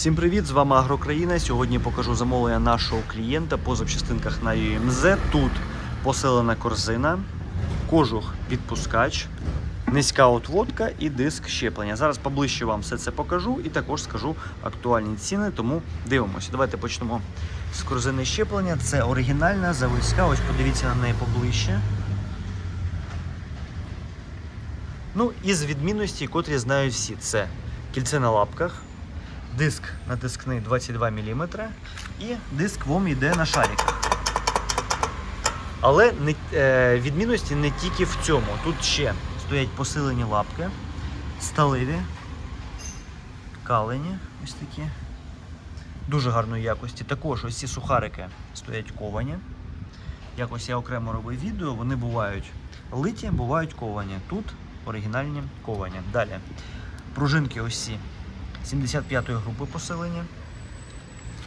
Всім привіт! З вами Агрокраїна. Сьогодні покажу замовлення нашого клієнта по запчастинках на UMZ. Тут поселена корзина, кожух підпускач, низька отводка і диск щеплення. Зараз поближче вам все це покажу і також скажу актуальні ціни, тому дивимося. Давайте почнемо з корзини щеплення. Це оригінальна заводська. Ось подивіться на неї поближче. Ну і з відмінності, котрі знають всі, це кільце на лапках, диск натискний 22 мм і диск ВОМ йде на шариках. Але не, е, відмінності не тільки в цьому. Тут ще стоять посилені лапки, сталеві, калені, ось такі. Дуже гарної якості. Також ось ці сухарики стоять ковані. Якось я окремо робив відео, вони бувають литі, бувають ковані. Тут оригінальні ковані. Далі. Пружинки ось ці 75-ї групи посилення.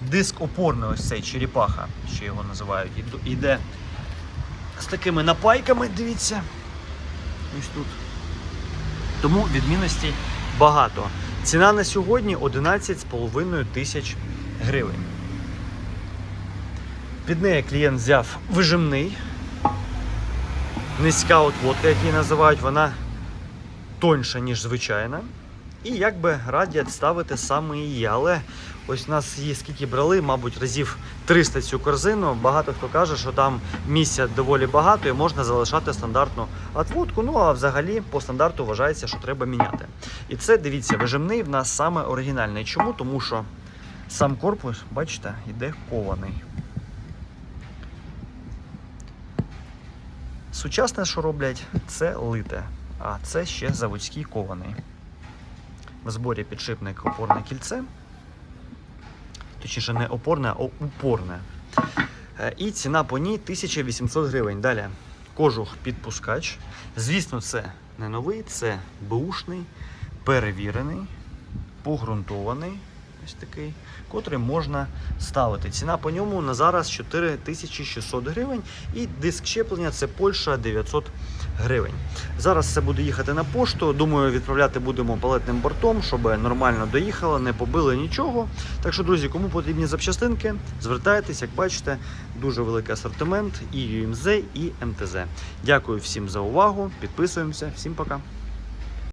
Диск опорний, ось цей черепаха, ще його називають. Іде з такими напайками, дивіться. Ось тут. Тому відмінностей багато. Ціна на сьогодні 11,5 тисяч гривень. Під неї клієнт взяв вижимний. Низька отводка, як її називають, вона тоньша, ніж звичайна. І якби радять ставити саме її. Але ось нас її скільки брали, мабуть, разів 300 цю корзину. Багато хто каже, що там місця доволі багато і можна залишати стандартну отводку. Ну а взагалі по стандарту вважається, що треба міняти. І це дивіться, вижимний в нас саме оригінальний. Чому? Тому що сам корпус, бачите, йде кований. Сучасне, що роблять, це лите, а це ще заводський кований. В зборі підшипник опорне кільце. Точніше, не опорне, а упорне. Е, І ціна по ній 1800 гривень. Далі кожух підпускач. Звісно, це не новий, це бушний, перевірений, погрунтований. Ось такий, котрий можна ставити. Ціна по ньому на зараз 4600 гривень. І диск щеплення це Польща 900 гривень. Зараз це буде їхати на пошту. Думаю, відправляти будемо палетним бортом, щоб нормально доїхало, не побили нічого. Так що, друзі, кому потрібні запчастинки, звертайтесь, як бачите, дуже великий асортимент і UMZ, і МТЗ. Дякую всім за увагу. Підписуємося. Всім пока.